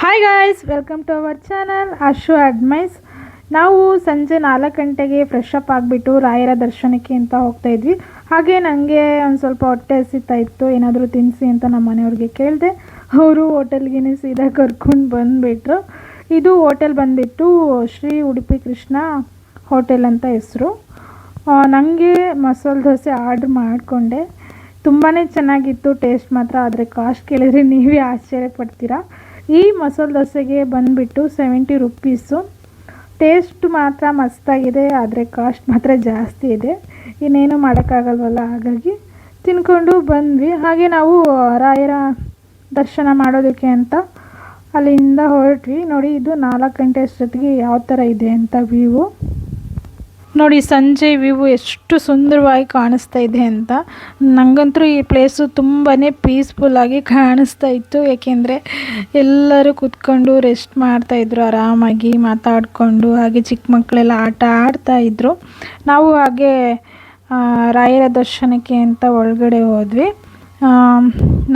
Hi guys welcome to our channel Ashu ಅಡ್ಮೈಸ್ ನಾವು ಸಂಜೆ ನಾಲ್ಕು ಗಂಟೆಗೆ ಫ್ರೆಶ್ ಅಪ್ ಆಗಿಬಿಟ್ಟು ರಾಯರ ದರ್ಶನಕ್ಕೆ ಅಂತ ಹೋಗ್ತಾ ಇದ್ವಿ. ಹಾಗೆ ನನಗೆ ಒಂದು ಸ್ವಲ್ಪ ಹೊಟ್ಟೆ ಹಸಿತಾ ಇತ್ತು, ಏನಾದರೂ ತಿನ್ನಿಸಿ ಅಂತ ನಮ್ಮ ಮನೆಯವ್ರಿಗೆ ಕೇಳಿದೆ. ಅವರು ಹೋಟೆಲ್ಗೆ ಸೀದಾ ಕರ್ಕೊಂಡು ಬಂದುಬಿಟ್ರು. ಇದು ಹೋಟೆಲ್ ಬಂದುಬಿಟ್ಟು ಶ್ರೀ ಉಡುಪಿ ಕೃಷ್ಣ ಹೋಟೆಲ್ ಅಂತ ಹೆಸರು. ನನಗೆ ಮಸಾಲೆ ದೋಸೆ ಆರ್ಡ್ರ್ ಮಾಡಿಕೊಂಡೆ. ತುಂಬಾ ಚೆನ್ನಾಗಿತ್ತು, ಟೇಸ್ಟ್ ಮಾತ್ರ, ಆದರೆ ಕಾಸ್ಟ್ ಕೇಳಿದ್ರೆ ನೀವೇ ಆಶ್ಚರ್ಯ ಪಡ್ತೀರಾ. ಈ ಮಸಾಲೆ ದೋಸೆಗೆ ಬಂದುಬಿಟ್ಟು ಸೆವೆಂಟಿ ರುಪೀಸು ಟೇಸ್ಟ್ ಮಾತ್ರ ಮಸ್ತಾಗಿದೆ, ಆದರೆ ಕಾಸ್ಟ್ ಮಾತ್ರ ಜಾಸ್ತಿ ಇದೆ. ಇನ್ನೇನು ಮಾಡೋಕ್ಕಾಗಲ್ವಲ್ಲ, ಹಾಗಾಗಿ ತಿನ್ಕೊಂಡು ಬಂದ್ವಿ. ಹಾಗೆ ನಾವು ರಾಯರ ದರ್ಶನ ಮಾಡೋದಕ್ಕೆ ಅಂತ ಅಲ್ಲಿಂದ ಹೊರಟ್ವಿ. ನೋಡಿ, ಇದು ನಾಲ್ಕು ಗಂಟೆ ಅಷ್ಟೊತ್ತಿಗೆ ಯಾವ ಥರ ಇದೆ ಅಂತ ವ್ಯೂವು ನೋಡಿ, ಸಂಜೆ ವ್ಯೂ ಎಷ್ಟು ಸುಂದರವಾಗಿ ಕಾಣಿಸ್ತಾ ಇದೆ ಅಂತ. ನನಗಂತೂ ಈ ಪ್ಲೇಸು ತುಂಬಾ ಪೀಸ್ಫುಲ್ಲಾಗಿ ಕಾಣಿಸ್ತಾ ಇತ್ತು. ಏಕೆಂದರೆ ಎಲ್ಲರೂ ಕೂತ್ಕೊಂಡು ರೆಸ್ಟ್ ಮಾಡ್ತಾಯಿದ್ರು ಆರಾಮಾಗಿ ಮಾತಾಡಿಕೊಂಡು, ಹಾಗೆ ಚಿಕ್ಕ ಮಕ್ಕಳೆಲ್ಲ ಆಟ ಆಡ್ತಾ ಇದ್ದರು ನಾವು ಹಾಗೆ ರಾಯರ ದರ್ಶನಕ್ಕೆ ಅಂತ ಒಳಗಡೆ ಹೋದ್ವಿ.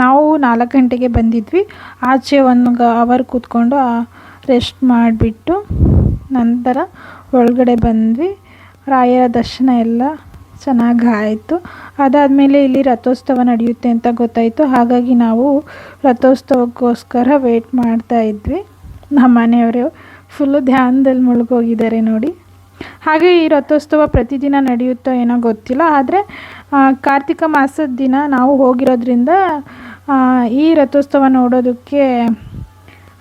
ನಾವು ನಾಲ್ಕು ಗಂಟೆಗೆ ಬಂದಿದ್ವಿ. ಆಚೆ ಒಂದು ಅವರ್ ಕೂತ್ಕೊಂಡು ರೆಸ್ಟ್ ಮಾಡಿಬಿಟ್ಟು ನಂತರ ಒಳಗಡೆ ಬಂದ್ವಿ. ರಾಯರ ದರ್ಶನ ಎಲ್ಲ ಚೆನ್ನಾಗಿ ಆಯಿತು. ಅದಾದಮೇಲೆ ಇಲ್ಲಿ ರಥೋತ್ಸವ ನಡೆಯುತ್ತೆ ಅಂತ ಗೊತ್ತಾಯಿತು. ಹಾಗಾಗಿ ನಾವು ರಥೋತ್ಸವಕ್ಕೋಸ್ಕರ ವೇಟ್ ಮಾಡ್ತಾ ಇದ್ವಿ. ನಮ್ಮ ಮನೆಯವರು ಫುಲ್ಲು ಧ್ಯಾನದಲ್ಲಿ ಮುಳುಗೋಗಿದ್ದಾರೆ ನೋಡಿ. ಹಾಗೆ ಈ ರಥೋತ್ಸವ ಪ್ರತಿದಿನ ನಡೆಯುತ್ತೋ ಏನೋ ಗೊತ್ತಿಲ್ಲ. ಆದರೆ ಕಾರ್ತಿಕ ಮಾಸದ ದಿನ ನಾವು ಹೋಗಿರೋದ್ರಿಂದ ಈ ರಥೋತ್ಸವ ನೋಡೋದಕ್ಕೆ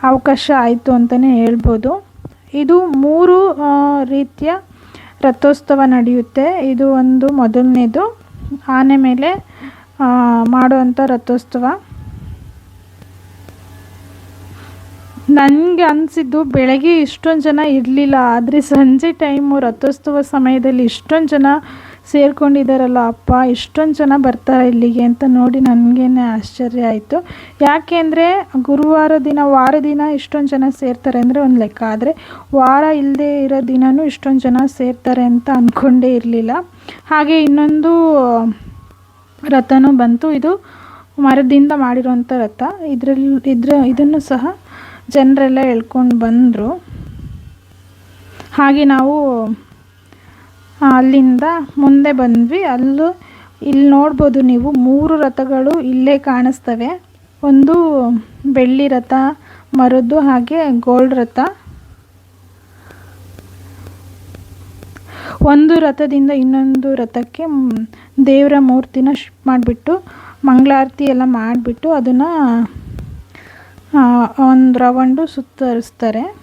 ಅವಕಾಶ ಆಯಿತು ಅಂತಲೇ ಹೇಳ್ಬೋದು. ಇದು ಮೂರು ರೀತಿಯ ರಥೋತ್ಸವ ನಡೆಯುತ್ತೆ. ಇದು ಒಂದು ಮೊದಲನೇದು. ಆನೆ ಮೇಲೆ ಮಾಡುವಂಥ ರಥೋತ್ಸವ. ನನಗೆ ಅನಿಸಿದ್ದು ಬೆಳಗ್ಗೆ ಇಷ್ಟೊಂದು ಜನ ಇರಲಿಲ್ಲ. ಆದರೆ ಸಂಜೆ ಟೈಮು ರಥೋತ್ಸವ ಸಮಯದಲ್ಲಿ ಇಷ್ಟೊಂದು ಜನ ಸೇರ್ಕೊಂಡಿದ್ದಾರಲ್ಲ, ಅಪ್ಪ, ಎಷ್ಟೊಂದು ಜನ ಬರ್ತಾರೆ ಇಲ್ಲಿಗೆ ಅಂತ ನೋಡಿ ನನಗೇನೆ ಆಶ್ಚರ್ಯ ಆಯಿತು. ಯಾಕೆಂದರೆ ಗುರುವಾರ ದಿನ, ವಾರ ದಿನ ಇಷ್ಟೊಂದು ಜನ ಸೇರ್ತಾರೆ ಅಂದರೆ ಒಂದು ಲೆಕ್ಕ. ಆದರೆ ವಾರ ಇಲ್ಲದೆ ಇರೋ ದಿನವೂ ಇಷ್ಟೊಂದು ಜನ ಸೇರ್ತಾರೆ ಅಂತ ಅಂದ್ಕೊಂಡೇ ಇರಲಿಲ್ಲ. ಹಾಗೆ ಇನ್ನೊಂದು, ರಥನೂ ಬಂತು. ಇದು ಮರದಿಂದ ಮಾಡಿರುವಂಥ ರಥ. ಇದರಲ್ಲಿ, ಇದ್ರ, ಇದನ್ನು ಸಹ ಜನರೆಲ್ಲ ಎಳ್ಕೊಂಡು ಬಂದರು. ಹಾಗೆ ನಾವು ಅಲ್ಲಿಂದ ಮುಂದೆ ಬಂದ್ವಿ. ಅಲ್ಲೂ ಇಲ್ಲಿ ನೋಡ್ಬೋದು ನೀವು, ಮೂರು ರಥಗಳು ಇಲ್ಲೇ ಕಾಣಿಸ್ತವೆ. ಒಂದು ಬೆಳ್ಳಿ ರಥ, ಮರದ್ದು ಹಾಗೆ ಗೋಲ್ಡ್ ರಥ. ಒಂದು ರಥದಿಂದ ಇನ್ನೊಂದು ರಥಕ್ಕೆ ದೇವರ ಮೂರ್ತಿನ ಶಿಫ್ಟ್ ಮಾಡಿಬಿಟ್ಟು, ಮಂಗಳಾರತಿ ಎಲ್ಲ ಮಾಡಿಬಿಟ್ಟು ಅದನ್ನು ಒಂದು ರವಂಡು ಸುತ್ತರಿಸ್ತಾರೆ.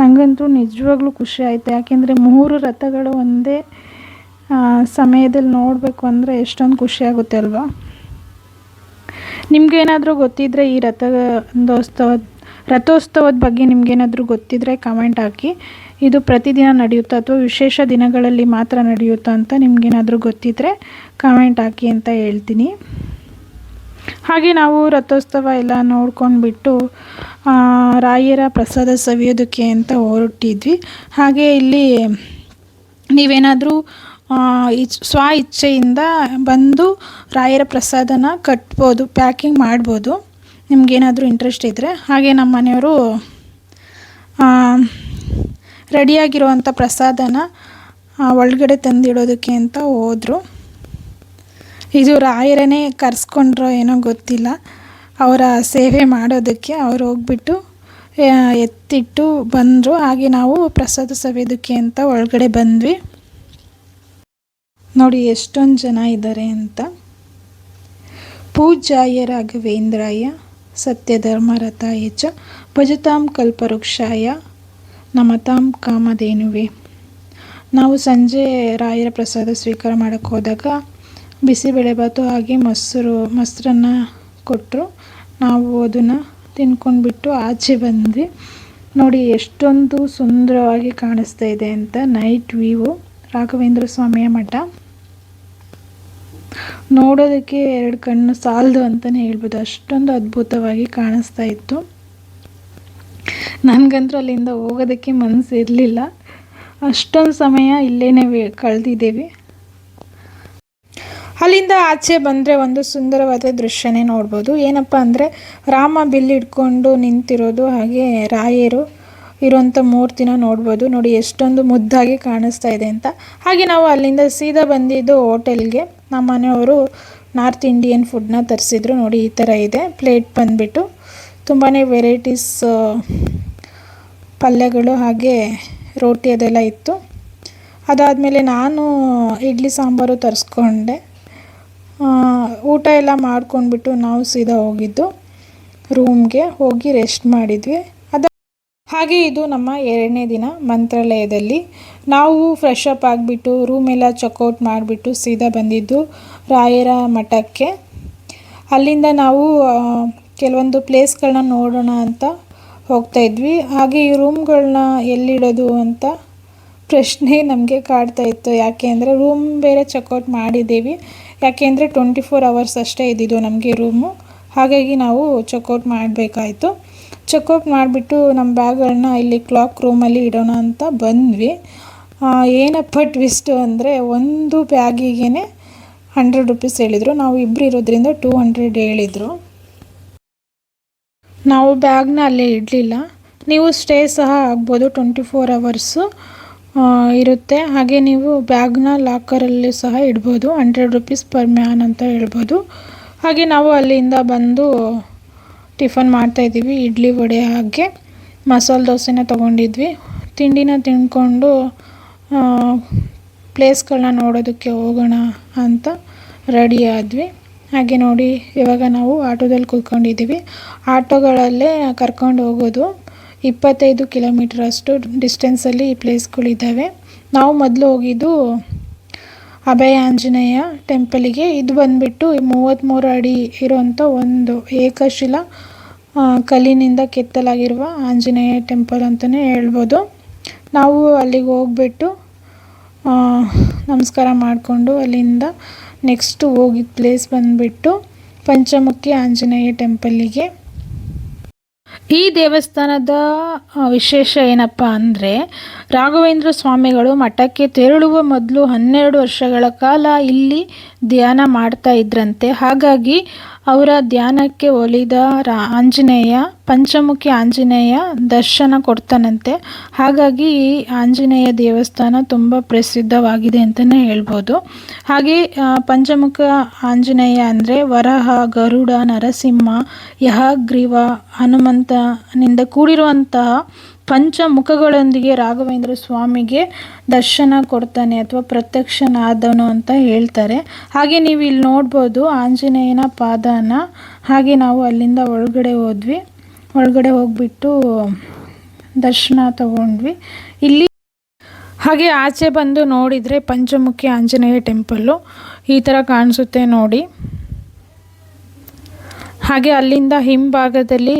ನನಗಂತೂ ನಿಜವಾಗ್ಲೂ ಖುಷಿ ಆಯಿತು. ಯಾಕೆಂದರೆ ಮೂರು ರಥಗಳು ಒಂದೇ ಸಮಯದಲ್ಲಿ ನೋಡಬೇಕು ಅಂದರೆ ಎಷ್ಟೊಂದು ಖುಷಿ ಆಗುತ್ತೆ ಅಲ್ವಾ? ನಿಮಗೇನಾದರೂ ಗೊತ್ತಿದ್ದರೆ ಈ ರಥೋತ್ಸವ ರಥೋತ್ಸವದ ಬಗ್ಗೆ ನಿಮಗೇನಾದರೂ ಗೊತ್ತಿದ್ದರೆ ಕಮೆಂಟ್ ಹಾಕಿ. ಇದು ಪ್ರತಿದಿನ ನಡೆಯುತ್ತಾ ಅಥವಾ ವಿಶೇಷ ದಿನಗಳಲ್ಲಿ ಮಾತ್ರ ನಡೆಯುತ್ತಾ ಅಂತ ನಿಮಗೇನಾದರೂ ಗೊತ್ತಿದ್ದರೆ ಕಮೆಂಟ್ ಹಾಕಿ ಅಂತ ಹೇಳ್ತೀನಿ. ಹಾಗೆ ನಾವು ರಥೋತ್ಸವ ಎಲ್ಲ ನೋಡ್ಕೊಂಡ್ಬಿಟ್ಟು ರಾಯರ ಪ್ರಸಾದ ಸವಿಯೋದಕ್ಕೆ ಅಂತ ಹೊರಟಿದ್ವಿ. ಹಾಗೆ ಇಲ್ಲಿ ನೀವೇನಾದರೂ ಇಚ್, ಸ್ವ ಇಚ್ಛೆಯಿಂದ ಬಂದು ರಾಯರ ಪ್ರಸಾದನ ಕಟ್ಬೋದು, ಪ್ಯಾಕಿಂಗ್ ಮಾಡ್ಬೋದು, ನಿಮಗೇನಾದರೂ ಇಂಟ್ರೆಸ್ಟ್ ಇದ್ದರೆ ಹಾಗೆ ನಮ್ಮ ಮನೆಯವರು ರೆಡಿಯಾಗಿರುವಂಥ ಪ್ರಸಾದನ ಒಳಗಡೆ ತಂದಿಡೋದಕ್ಕೆ ಅಂತ ಹೋದರು. ಇದು ರಾಯರನೇ ಕರೆಸ್ಕೊಂಡ್ರೋ ಏನೋ ಗೊತ್ತಿಲ್ಲ. ಅವರ ಸೇವೆ ಮಾಡೋದಕ್ಕೆ ಅವ್ರು ಹೋಗ್ಬಿಟ್ಟು ಎತ್ತಿಟ್ಟು ಬಂದರು. ಹಾಗೆ ನಾವು ಪ್ರಸಾದ ಸವಿಯೋದಕ್ಕೆ ಅಂತ ಒಳಗಡೆ ಬಂದ್ವಿ. ನೋಡಿ ಎಷ್ಟೊಂದು ಜನ ಇದ್ದಾರೆ ಅಂತ. ಪೂಜಾಯ ರಾಘವೇಂದ್ರಾಯ ಸತ್ಯಧರ್ಮರಥಾಯ ಚ ಭಜತಾಂ ಕಲ್ಪವೃಕ್ಷಾಯ, ನಮತಾಂ ಕಾಮಧೇನುವೆ. ನಾವು ಸಂಜೆ ರಾಯರ ಪ್ರಸಾದ ಸ್ವೀಕಾರ ಮಾಡೋಕ್ಕೆ ಹೋದಾಗ ಬಿಸಿಬೇಳೆಭಾತು ಹಾಗೆ ಮೊಸರು, ಮೊಸರನ್ನ ಕೊಟ್ಟರು ನಾವು ಅದನ್ನು ತಿನ್ಕೊಂಡ್ಬಿಟ್ಟು ಆಚೆ ಬಂದ್ವಿ. ನೋಡಿ, ಎಷ್ಟೊಂದು ಸುಂದರವಾಗಿ ಕಾಣಿಸ್ತಾ ಇದೆ ಅಂತ ನೈಟ್ ವ್ಯೂ ರಾಘವೇಂದ್ರ ಸ್ವಾಮಿಯ ಮಠ. ನೋಡೋದಕ್ಕೆ ಎರಡು ಕಣ್ಣು ಸಾಲದು ಅಂತಲೇ ಹೇಳ್ಬೋದು. ಅಷ್ಟೊಂದು ಅದ್ಭುತವಾಗಿ ಕಾಣಿಸ್ತಾ ಇತ್ತು. ನನಗಂತೂ ಅಲ್ಲಿಂದ ಹೋಗೋದಕ್ಕೆ ಮನಸ್ಸು ಇರಲಿಲ್ಲ ಅಷ್ಟೊಂದು ಸಮಯ ಇಲ್ಲೇ ಕಳೆದಿದ್ದೇವೆ. ಅಲ್ಲಿಂದ ಆಚೆ ಬಂದರೆ ಒಂದು ಸುಂದರವಾದ ದೃಶ್ಯನೇ ನೋಡ್ಬೋದು. ಏನಪ್ಪ ಅಂದರೆ ರಾಮ ಬಿಲ್ ಹಿಡ್ಕೊಂಡು ನಿಂತಿರೋದು ಹಾಗೆ ರಾಯರು ಇರುವಂಥ ಮೂರ್ತಿನ ನೋಡ್ಬೋದು. ನೋಡಿ, ಎಷ್ಟೊಂದು ಮುದ್ದಾಗಿ ಕಾಣಿಸ್ತಾ ಇದೆ ಅಂತ. ಹಾಗೆ ನಾವು ಅಲ್ಲಿಂದ ಸೀದಾ ಬಂದಿದ್ದು ಹೋಟೆಲ್ಗೆ. ನಮ್ಮ ಮನೆಯವರು ನಾರ್ತ್ ಇಂಡಿಯನ್ ಫುಡ್ನ ತರಿಸಿದ್ರು. ನೋಡಿ, ಈ ಥರ ಇದೆ. ಪ್ಲೇಟ್ ಬಂದುಬಿಟ್ಟು ತುಂಬಾ ವೆರೈಟೀಸ್ ಪಲ್ಯಗಳು ಹಾಗೆ ರೋಟಿ ಅದೆಲ್ಲ ಇತ್ತು. ಅದಾದಮೇಲೆ ನಾನು ಇಡ್ಲಿ ಸಾಂಬಾರು ತರಿಸ್ಕೊಂಡೆ. ಊಟ ಎಲ್ಲ ಮಾಡ್ಕೊಂಡ್ಬಿಟ್ಟು ನಾವು ಸೀದಾ ಹೋಗಿದ್ದು ರೂಮ್ಗೆ ಹೋಗಿ ರೆಸ್ಟ್ ಮಾಡಿದ್ವಿ. ಅದ ಹಾಗೆ ಇದು ನಮ್ಮ ಎರಡನೇ ದಿನ ಮಂತ್ರಾಲಯದಲ್ಲಿ. ನಾವು ಫ್ರೆಶ್ ಅಪ್ ಆಗಿಬಿಟ್ಟು ರೂಮ್ ಎಲ್ಲ ಚೆಕ್ಔಟ್ ಮಾಡಿಬಿಟ್ಟು ಸೀದಾ ಬಂದಿದ್ದು ರಾಯರ ಮಠಕ್ಕೆ. ಅಲ್ಲಿಂದ ನಾವು ಕೆಲವೊಂದು ಪ್ಲೇಸ್ಗಳನ್ನ ನೋಡೋಣ ಅಂತ ಹೋಗ್ತಾ ಇದ್ವಿ. ಹಾಗೆ ಈ ರೂಮ್ಗಳನ್ನ ಎಲ್ಲಿಡೋದು ಅಂತ ಪ್ರಶ್ನೆ ನಮಗೆ ಕಾಡ್ತಾ ಇತ್ತು. ಯಾಕೆ ಅಂದರೆ ರೂಮ್ ಬೇರೆ ಚೆಕ್ಔಟ್ ಮಾಡಿದ್ದೀವಿ. ಯಾಕೆ ಅಂದರೆ ಟ್ವೆಂಟಿ ಫೋರ್ ಅವರ್ಸ್ ಅಷ್ಟೇ ಇದ್ದಿದ್ದು ನಮಗೆ ರೂಮು ಹಾಗಾಗಿ ನಾವು ಚೆಕ್ಔಟ್ ಮಾಡಬೇಕಾಯಿತು. ಚೆಕ್ಔಟ್ ಮಾಡಿಬಿಟ್ಟು ನಮ್ಮ ಬ್ಯಾಗ್ಗಳನ್ನ ಇಲ್ಲಿ ಕ್ಲಾಕ್ ರೂಮಲ್ಲಿ ಇಡೋಣ ಅಂತ ಬಂದ್ವಿ. ಏನಪ್ಪ ಟ್ವಿಸ್ಟು ಅಂದರೆ ಒಂದು ಬ್ಯಾಗಿಗೇ ಹಂಡ್ರೆಡ್ ರುಪೀಸ್ ಹೇಳಿದರು. ನಾವು ಇಬ್ಬರು ಇರೋದ್ರಿಂದ ಟೂ ಹಂಡ್ರೆಡ್ ಹೇಳಿದರು. ನಾವು ಬ್ಯಾಗ್ನ ಅಲ್ಲೇ ಇಡಲಿಲ್ಲ. ನೀವು ಸ್ಟೇ ಸಹ ಆಗ್ಬೋದು ಟ್ವೆಂಟಿ ಫೋರ್ ಅವರ್ಸು ಇರುತ್ತೆ. ಹಾಗೆ ನೀವು ಬ್ಯಾಗ್ನ ಲಾಕರಲ್ಲಿ ಸಹ ಇಡ್ಬೋದು. ಹಂಡ್ರೆಡ್ ರುಪೀಸ್ ಪರ್ ಮ್ಯಾನ್ ಅಂತ ಹೇಳ್ಬೋದು. ಹಾಗೆ ನಾವು ಅಲ್ಲಿಂದ ಬಂದು ಟಿಫನ್ ಮಾಡ್ತಾಯಿದ್ದೀವಿ ಇಡ್ಲಿ ವಡೆ ಹಾಗೆ. ಮಸಾಲೆ ದೋಸೆನ ತಗೊಂಡಿದ್ವಿ. ತಿಂಡಿನ ತಿಂದ್ಕೊಂಡು ಪ್ಲೇಸ್ಗಳನ್ನ ನೋಡೋದಕ್ಕೆ ಹೋಗೋಣ ಅಂತ ರೆಡಿ ಆದ್ವಿ. ಹಾಗೆ ನೋಡಿ, ಇವಾಗ ನಾವು ಆಟೋದಲ್ಲಿ ಕೂತ್ಕೊಂಡಿದ್ದೀವಿ. ಆಟೋಗಳಲ್ಲೇ ಕರ್ಕೊಂಡು ಹೋಗೋದು. ಇಪ್ಪತ್ತೈದು ಕಿಲೋಮೀಟರ್ ಅಷ್ಟು ಡಿಸ್ಟೆನ್ಸಲ್ಲಿ ಈ ಪ್ಲೇಸ್ಗಳಿದ್ದಾವೆ ನಾವು ಮೊದಲು ಹೋಗಿದ್ದು ಅಭಯ ಆಂಜನೇಯ ಟೆಂಪಲಿಗೆ ಇದು ಬಂದುಬಿಟ್ಟು ಮೂವತ್ತ್ಮೂರು ಅಡಿ ಇರುವಂಥ ಒಂದು ಏಕಶಿಲಾ ಕಲ್ಲಿನಿಂದ ಕೆತ್ತಲಾಗಿರುವ ಆಂಜನೇಯ ಟೆಂಪಲ್ ಅಂತಲೇ ಹೇಳ್ಬೋದು. ನಾವು ಅಲ್ಲಿಗೆ ಹೋಗ್ಬಿಟ್ಟು ನಮಸ್ಕಾರ ಮಾಡಿಕೊಂಡು ಅಲ್ಲಿಂದ ನೆಕ್ಸ್ಟು ಹೋಗಿದ್ದ ಪ್ಲೇಸ್ ಬಂದುಬಿಟ್ಟು ಪಂಚಮುಖಿ ಆಂಜನೇಯ ಟೆಂಪಲ್ಲಿಗೆ ಈ ದೇವಸ್ಥಾನದ ವಿಶೇಷ ಏನಪ್ಪ ಅಂದರೆ, ರಾಘವೇಂದ್ರ ಸ್ವಾಮಿಗಳು ಮಠಕ್ಕೆ ತೆರಳುವ ಮೊದಲು ಹನ್ನೆರಡು ವರ್ಷಗಳ ಕಾಲ ಇಲ್ಲಿ ಧ್ಯಾನ ಮಾಡ್ತಾ ಇದ್ರಂತೆ. ಹಾಗಾಗಿ ಅವರ ಧ್ಯಾನಕ್ಕೆ ಒಲಿದ ರಾ ಆಂಜನೇಯ, ಪಂಚಮುಖಿ ಆಂಜನೇಯ ದರ್ಶನ ಕೊಡ್ತಾನಂತೆ. ಹಾಗಾಗಿ ಈ ಆಂಜನೇಯ ದೇವಸ್ಥಾನ ತುಂಬ ಪ್ರಸಿದ್ಧವಾಗಿದೆ ಅಂತಲೇ ಹೇಳ್ಬೋದು. ಹಾಗೆ ಪಂಚಮುಖ ಆಂಜನೇಯ ಅಂದರೆ ವರಹ, ಗರುಡ, ನರಸಿಂಹ ಯಹಗ್ರೀವ ಹನುಮಂತನಿಂದ ಕೂಡಿರುವಂತಹ ಪಂಚಮುಖಗಳೊಂದಿಗೆ ರಾಘವೇಂದ್ರ ಸ್ವಾಮಿಗೆ ದರ್ಶನ ಕೊಡ್ತಾನೆ ಅಥವಾ ಪ್ರತ್ಯಕ್ಷನಾದನು ಅಂತ ಹೇಳ್ತಾರೆ. ಹಾಗೆ ನೀವು ಇಲ್ಲಿ ನೋಡ್ಬೋದು ಆಂಜನೇಯನ ಪಾದನ. ಹಾಗೆ ನಾವು ಅಲ್ಲಿಂದ ಒಳಗಡೆ ಹೋದ್ವಿ. ಒಳಗಡೆ ಹೋಗ್ಬಿಟ್ಟು ದರ್ಶನ ತಗೊಂಡ್ವಿ. ಇಲ್ಲಿ ಹಾಗೆ ಆಚೆ ಬಂದು ನೋಡಿದರೆ ಪಂಚಮುಖಿ ಆಂಜನೇಯ ಟೆಂಪಲ್ಲು ಈ ಥರ ಕಾಣಿಸುತ್ತೆ ನೋಡಿ. ಹಾಗೆ ಅಲ್ಲಿಂದ ಹಿಂಭಾಗದಲ್ಲಿ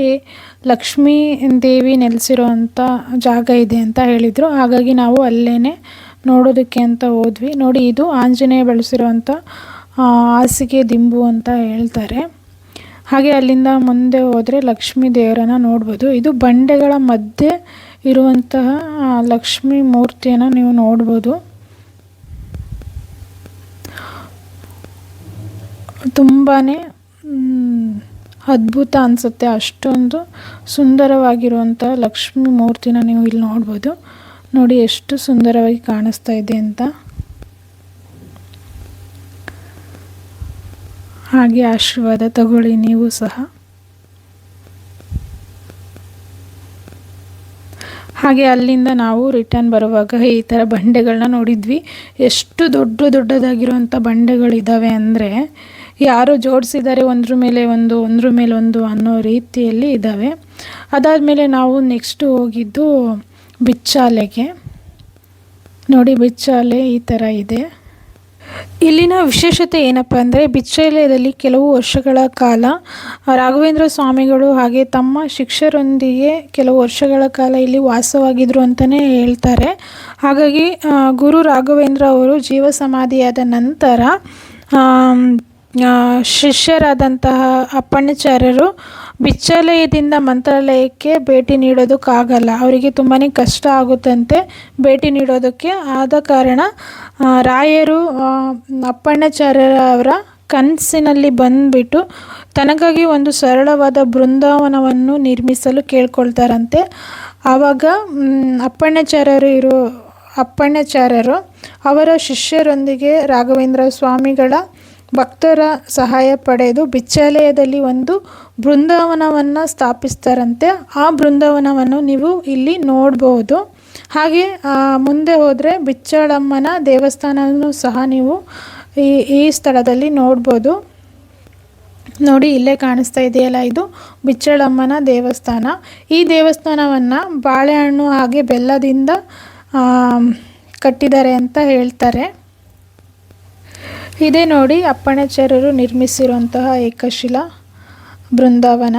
ಲಕ್ಷ್ಮೀ ದೇವಿ ನೆಲೆಸಿರುವಂಥ ಜಾಗ ಇದೆ ಅಂತ ಹೇಳಿದರು. ಹಾಗಾಗಿ ನಾವು ಅಲ್ಲೇ ನೋಡೋದಕ್ಕೆ ಅಂತ ಹೋದ್ವಿ. ನೋಡಿ, ಇದು ಆಂಜನೇಯ ಬೆಳೆಸಿರೋವಂಥ ಹಾಸಿಗೆ ದಿಂಬು ಅಂತ ಹೇಳ್ತಾರೆ. ಹಾಗೆ ಅಲ್ಲಿಂದ ಮುಂದೆ ಹೋದರೆ ಲಕ್ಷ್ಮೀ ದೇವರನ್ನ ನೋಡ್ಬೋದು. ಇದು ಬಂಡೆಗಳ ಮಧ್ಯೆ ಇರುವಂತಹ ಲಕ್ಷ್ಮೀ ಮೂರ್ತಿಯನ್ನು ನೀವು ನೋಡ್ಬೋದು. ತುಂಬಾ ಅದ್ಭುತ ಅನಿಸುತ್ತೆ. ಅಷ್ಟೊಂದು ಸುಂದರವಾಗಿರುವಂಥ ಲಕ್ಷ್ಮೀ ಮೂರ್ತಿನ ನೀವು ಇಲ್ಲಿ ನೋಡ್ಬೋದು. ನೋಡಿ ಎಷ್ಟು ಸುಂದರವಾಗಿ ಕಾಣಿಸ್ತಾ ಇದೆ ಅಂತ. ಹಾಗೆ ಆಶೀರ್ವಾದ ತಗೊಳ್ಳಿ ನೀವು ಸಹ. ಹಾಗೆ ಅಲ್ಲಿಂದ ನಾವು ರಿಟರ್ನ್ ಬರುವಾಗ ಈ ಥರ ಬಂಡೆಗಳನ್ನ ನೋಡಿದ್ವಿ. ಎಷ್ಟು ದೊಡ್ಡ ದೊಡ್ಡದಾಗಿರುವಂಥ ಬಂಡೆಗಳಿದ್ದಾವೆ ಅಂದರೆ ಯಾರು ಜೋಡಿಸಿದ್ದಾರೆ ಒಂದ್ರ ಮೇಲೆ ಒಂದು, ಒಂದ್ರ ಮೇಲೆ ಒಂದು ಅನ್ನೋ ರೀತಿಯಲ್ಲಿ ಇದ್ದಾವೆ. ಅದಾದಮೇಲೆ ನಾವು ನೆಕ್ಸ್ಟ್ ಹೋಗಿದ್ದು ಬಿಚ್ಚಾಲೆಗೆ. ನೋಡಿ ಬಿಚ್ಚಾಲೆ ಈ ಥರ ಇದೆ. ಇಲ್ಲಿನ ವಿಶೇಷತೆ ಏನಪ್ಪ ಅಂದರೆ ಬಿಚ್ಚಾಲಯದಲ್ಲಿ ಕೆಲವು ವರ್ಷಗಳ ಕಾಲ ರಾಘವೇಂದ್ರ ಸ್ವಾಮಿಗಳು ಹಾಗೆ ತಮ್ಮ ಶಿಕ್ಷರೊಂದಿಗೆ ಕೆಲವು ವರ್ಷಗಳ ಕಾಲ ಇಲ್ಲಿ ವಾಸವಾಗಿದ್ರು ಅಂತಲೇ ಹೇಳ್ತಾರೆ. ಹಾಗಾಗಿ ಗುರು ರಾಘವೇಂದ್ರ ಅವರು ಜೀವ ಸಮಾಧಿಯಾದ ನಂತರ ಶಿಷ್ಯರಾದಂತಹ ಅಪ್ಪಣ್ಣಾಚಾರ್ಯರು ಬಿಚ್ಚಾಲಯದಿಂದ ಮಂತ್ರಾಲಯಕ್ಕೆ ಭೇಟಿ ನೀಡೋದಕ್ಕಾಗಲ್ಲ. ಅವರಿಗೆ ತುಂಬಾ ಕಷ್ಟ ಆಗುತ್ತಂತೆ ಭೇಟಿ ನೀಡೋದಕ್ಕೆ. ಆದ ಕಾರಣ ರಾಯರು ಅವರ ಕನಸಿನಲ್ಲಿ ಬಂದುಬಿಟ್ಟು ತನಗಾಗಿ ಒಂದು ಸರಳವಾದ ಬೃಂದಾವನವನ್ನು ನಿರ್ಮಿಸಲು ಕೇಳ್ಕೊಳ್ತಾರಂತೆ. ಆವಾಗ ಅಪ್ಪಣ್ಣಾಚಾರ್ಯರು ಇರೋ ಅಪ್ಪಣ್ಣಾಚಾರ್ಯರು ಅವರ ಶಿಷ್ಯರೊಂದಿಗೆ ರಾಘವೇಂದ್ರ ಸ್ವಾಮಿಗಳ ಭಕ್ತರ ಸಹಾಯ ಪಡೆದು ಬಿಚ್ಚಾಲಯದಲ್ಲಿ ಒಂದು ಬೃಂದಾವನವನ್ನು ಸ್ಥಾಪಿಸ್ತಾರಂತೆ. ಆ ಬೃಂದಾವನವನ್ನು ನೀವು ಇಲ್ಲಿ ನೋಡ್ಬೋದು. ಹಾಗೆ ಮುಂದೆ ಹೋದರೆ ಬಿಚ್ಚಾಳಮ್ಮನ ದೇವಸ್ಥಾನವನ್ನು ಸಹ ನೀವು ಈ ಈ ಸ್ಥಳದಲ್ಲಿ ನೋಡ್ಬೋದು. ನೋಡಿ, ಇಲ್ಲೇ ಕಾಣಿಸ್ತಾ ಇದೆಯಲ್ಲ ಇದು? ಬಿಚ್ಚಳಮ್ಮನ ದೇವಸ್ಥಾನ. ಈ ದೇವಸ್ಥಾನವನ್ನು ಬಾಳೆಹಣ್ಣು ಹಾಗೆ ಬೆಲ್ಲದಿಂದ ಕಟ್ಟಿದ್ದಾರೆ ಅಂತ ಹೇಳ್ತಾರೆ. ಇದೇ ನೋಡಿ ಅಪ್ಪಣಾಚಾರ್ಯರು ನಿರ್ಮಿಸಿರುವಂತಹ ಏಕಶಿಲಾ ಬೃಂದಾವನ.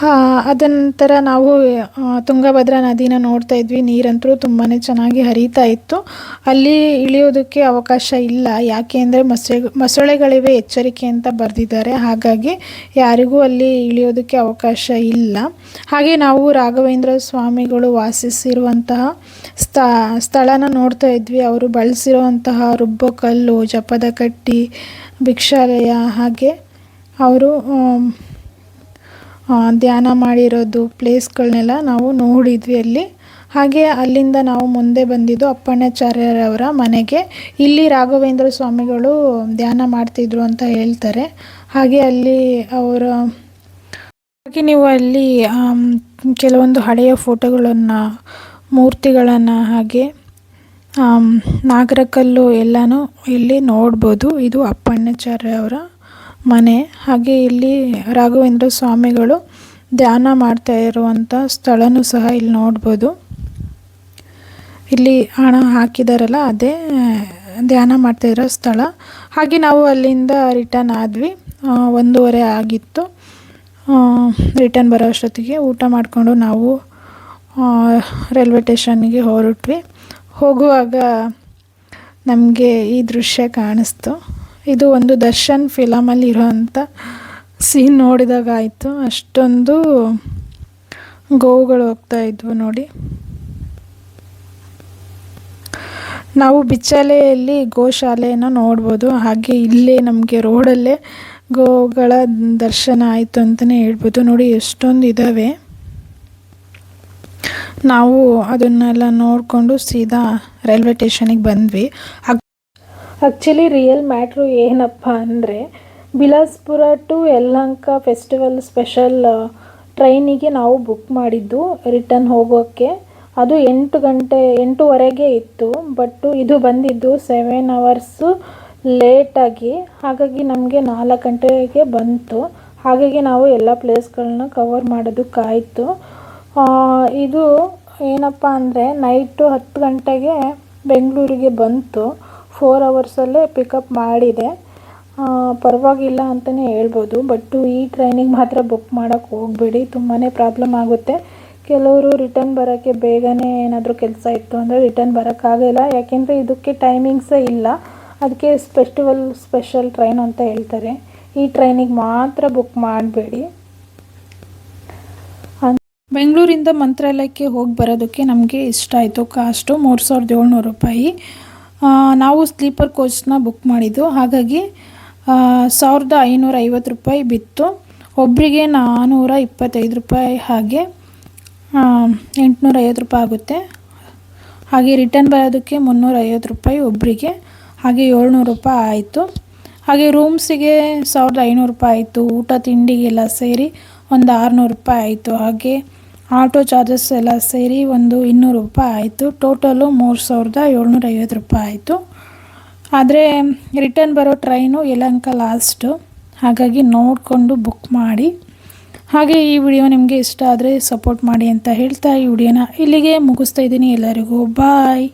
ಹಾ, ಅದ ನಂತರ ನಾವು ತುಂಗಭದ್ರಾ ನದಿನ ನೋಡ್ತಾ ಇದ್ವಿ. ನೀರಂತೂ ತುಂಬಾ ಚೆನ್ನಾಗಿ ಹರಿತಾ ಇತ್ತು. ಅಲ್ಲಿ ಇಳಿಯೋದಕ್ಕೆ ಅವಕಾಶ ಇಲ್ಲ. ಯಾಕೆ ಅಂದರೆ ಮೊಸಳೆ ಮೊಸಳೆಗಳಿವೆ ಎಚ್ಚರಿಕೆ ಅಂತ ಬರೆದಿದ್ದಾರೆ. ಹಾಗಾಗಿ ಯಾರಿಗೂ ಅಲ್ಲಿ ಇಳಿಯೋದಕ್ಕೆ ಅವಕಾಶ ಇಲ್ಲ. ಹಾಗೆ ನಾವು ರಾಘವೇಂದ್ರ ಸ್ವಾಮಿಗಳು ವಾಸಿಸಿರುವಂತಹ ಸ್ಥ ಸ್ಥಳನ ನೋಡ್ತಾ ಇದ್ವಿ. ಅವರು ಬಳಸಿರುವಂತಹ ರುಬ್ಬಕಲ್ಲು ಜಪದ ಕಟ್ಟಿ ಭಿಕ್ಷಾಲಯ ಹಾಗೆ ಅವರು ಧ್ಯಾನ ಮಾಡಿರೋದು ಪ್ಲೇಸ್ಗಳನ್ನೆಲ್ಲ ನಾವು ನೋಡಿದ್ವಿ ಅಲ್ಲಿ. ಹಾಗೆ ಅಲ್ಲಿಂದ ನಾವು ಮುಂದೆ ಬಂದಿದ್ದು ಅಪ್ಪಣ್ಣಾಚಾರ್ಯರವರ ಮನೆಗೆ. ಇಲ್ಲಿ ರಾಘವೇಂದ್ರ ಸ್ವಾಮಿಗಳು ಧ್ಯಾನ ಮಾಡ್ತಿದ್ರು ಅಂತ ಹೇಳ್ತಾರೆ. ಹಾಗೆ ಅಲ್ಲಿ ಅವರ ಹಾಗೆ ನೀವು ಅಲ್ಲಿ ಕೆಲವೊಂದು ಹಳೆಯ ಫೋಟೋಗಳನ್ನು, ಮೂರ್ತಿಗಳನ್ನು ಹಾಗೆ ನಾಗರಕಲ್ಲು ಎಲ್ಲನೂ ಇಲ್ಲಿ ನೋಡ್ಬೋದು. ಇದು ಅಪ್ಪಣ್ಣಾಚಾರ್ಯ ಅವರ ಮನೆ, ಹಾಗೆ ಇಲ್ಲಿ ರಾಘವೇಂದ್ರ ಸ್ವಾಮಿಗಳು ಧ್ಯಾನ ಮಾಡ್ತಾ ಇರುವಂಥ ಸ್ಥಳನೂ ಸಹ ಇಲ್ಲಿ ನೋಡ್ಬೋದು. ಇಲ್ಲಿ ಹಣ ಹಾಕಿದಾರಲ್ಲ, ಅದೇ ಧ್ಯಾನ ಮಾಡ್ತಾ ಇರೋ ಸ್ಥಳ. ಹಾಗೆ ನಾವು ಅಲ್ಲಿಂದ ರಿಟರ್ನ್ ಆದ್ವಿ. ಒಂದೂವರೆ ಆಗಿತ್ತು. ರಿಟರ್ನ್ ಬರೋ ಅಷ್ಟೊತ್ತಿಗೆ ಊಟ ಮಾಡಿಕೊಂಡು ನಾವು ರೈಲ್ವೆ ಸ್ಟೇಷನ್ಗೆ ಹೊರಟ್ವಿ. ಹೋಗುವಾಗ ನಮಗೆ ಈ ದೃಶ್ಯ ಕಾಣಿಸ್ತು. ಇದು ಒಂದು ದರ್ಶನ್ ಫಿಲಮಲ್ಲಿ ಇರೋವಂಥ ಸೀನ್ ನೋಡಿದಾಗ ಆಯಿತು ಅಷ್ಟೊಂದು ಗೋವುಗಳು ಹೋಗ್ತಾ ಇದ್ವು ನೋಡಿ. ನಾವು ಬಿಚ್ಚಲೆಯಲ್ಲಿ ಗೋಶಾಲೆಯನ್ನು ನೋಡ್ಬೋದು. ಹಾಗೆ ಇಲ್ಲೇ ನಮಗೆ ರೋಡಲ್ಲೇ ಗೋಗಳ ದರ್ಶನ ಆಯಿತು ಅಂತಲೇ ಹೇಳ್ಬೋದು. ನೋಡಿ ಎಷ್ಟೊಂದು ಇದ್ದಾವೆ ನಾವು ಅದನ್ನೆಲ್ಲ ನೋಡಿಕೊಂಡು ಸೀದಾ ರೈಲ್ವೆ ಸ್ಟೇಷನಿಗೆ ಬಂದ್ವಿ. ಆ್ಯಕ್ಚುಲಿ ರಿಯಲ್ ಮ್ಯಾಟ್ರು ಏನಪ್ಪ ಅಂದರೆ, Bilaspur to Yelahanka festival special ಟ್ರೈನಿಗೆ ನಾವು ಬುಕ್ ಮಾಡಿದ್ದು ರಿಟರ್ನ್ ಹೋಗೋಕ್ಕೆ. ಅದು ಎಂಟು ಗಂಟೆ, ಎಂಟೂವರೆಗೆ ಇತ್ತು ಬಟ್ಟು ಇದು ಬಂದಿದ್ದು ಸೆವೆನ್ ಅವರ್ಸು ಲೇಟಾಗಿ ಹಾಗಾಗಿ ನಮಗೆ ನಾಲ್ಕು ಗಂಟೆಗೆ ಬಂತು. ಹಾಗಾಗಿ ನಾವು ಎಲ್ಲ ಪ್ಲೇಸ್ಗಳನ್ನ ಕವರ್ ಮಾಡೋದಕ್ಕಾಯಿತು. ಇದು ಏನಪ್ಪ ಅಂದರೆ ನೈಟು ಹತ್ತು ಗಂಟೆಗೆ ಬೆಂಗಳೂರಿಗೆ ಬಂತು. ಫೋರ್ ಅವರ್ಸಲ್ಲೇ ಪಿಕಪ್ ಮಾಡಿದೆ. ಪರವಾಗಿಲ್ಲ ಅಂತಲೇ ಹೇಳ್ಬೋದು. ಬಟ್ಟು ಈ ಟ್ರೈನಿಗೆ ಮಾತ್ರ ಬುಕ್ ಮಾಡೋಕ್ಕೆ ಹೋಗಬೇಡಿ. ತುಂಬಾ ಪ್ರಾಬ್ಲಮ್ ಆಗುತ್ತೆ. ಕೆಲವರು ರಿಟರ್ನ್ ಬರೋಕ್ಕೆ ಬೇಗನೆ ಏನಾದರೂ ಕೆಲಸ ಇತ್ತು ಅಂದರೆ ರಿಟರ್ನ್ ಬರೋಕ್ಕಾಗಲ್ಲ ಯಾಕೆಂದರೆ ಇದಕ್ಕೆ ಟೈಮಿಂಗ್ಸೇ ಇಲ್ಲ. ಅದಕ್ಕೆ ಫೆಸ್ಟಿವಲ್ ಸ್ಪೆಷಲ್ ಟ್ರೈನ್ ಅಂತ ಹೇಳ್ತಾರೆ. ಈ ಟ್ರೈನಿಗೆ ಮಾತ್ರ ಬುಕ್ ಮಾಡಬೇಡಿ. ಬೆಂಗಳೂರಿಂದ ಮಂತ್ರಾಲಯಕ್ಕೆ ಹೋಗಿ ಬರೋದಕ್ಕೆ ನಮಗೆ ಇಷ್ಟ ಆಯಿತು. ಕಾಸ್ಟು ಮೂರು ಸಾವಿರದ ಏಳ್ನೂರು ರೂಪಾಯಿ. ನಾವು ಸ್ಲೀಪರ್ ಕೋಚ್ನ ಬುಕ್ ಮಾಡಿದ್ದು. ಹಾಗಾಗಿ ಸಾವಿರದ ಐನೂರ ಐವತ್ತು ರೂಪಾಯಿ ಬಿತ್ತು. ಒಬ್ಬರಿಗೆ ನಾನ್ನೂರ ಇಪ್ಪತ್ತೈದು ರೂಪಾಯಿ ಹಾಗೆ ಎಂಟುನೂರ ಐವತ್ತು ರೂಪಾಯಿ ಆಗುತ್ತೆ. ಹಾಗೆ ರಿಟರ್ನ್ ಬರೋದಕ್ಕೆ ಮುನ್ನೂರ ಐವತ್ತು ರೂಪಾಯಿ ಒಬ್ಬರಿಗೆ ಹಾಗೆ ಏಳ್ನೂರು ರೂಪಾಯಿ ಆಯಿತು. ಹಾಗೆ ರೂಮ್ಸಿಗೆ ಸಾವಿರದ ಐನೂರು ರೂಪಾಯಿ ಆಯಿತು. ಊಟ, ತಿಂಡಿಗೆಲ್ಲ ಸೇರಿ ಒಂದು ಆರುನೂರು ರೂಪಾಯಿ ಆಯಿತು. ಹಾಗೆ ಆಟೋ ಚಾರ್ಜಸ್ ಎಲ್ಲ ಸೇರಿ ಒಂದು ಇನ್ನೂರು ರೂಪಾಯಿ ಆಯಿತು. ಟೋಟಲು ಮೂರು ಸಾವಿರದ ಏಳ್ನೂರ ಐವತ್ತು ರೂಪಾಯಿ ಆಯಿತು. ಆದರೆ ರಿಟರ್ನ್ ಬರೋ ಟ್ರೈನು ಯಲಹಂಕ ಲಾಸ್ಟು ಹಾಗಾಗಿ ನೋಡಿಕೊಂಡು ಬುಕ್ ಮಾಡಿ. ಹಾಗೆ ಈ ವಿಡಿಯೋ ನಿಮಗೆ ಇಷ್ಟ ಆದರೆ ಸಪೋರ್ಟ್ ಮಾಡಿ ಅಂತ ಹೇಳ್ತಾ ಈ ವಿಡಿಯೋನ ಇಲ್ಲಿಗೆ ಮುಗಿಸ್ತಾ ಇದ್ದೀನಿ ಎಲ್ಲರಿಗೂ. ಬಾಯ್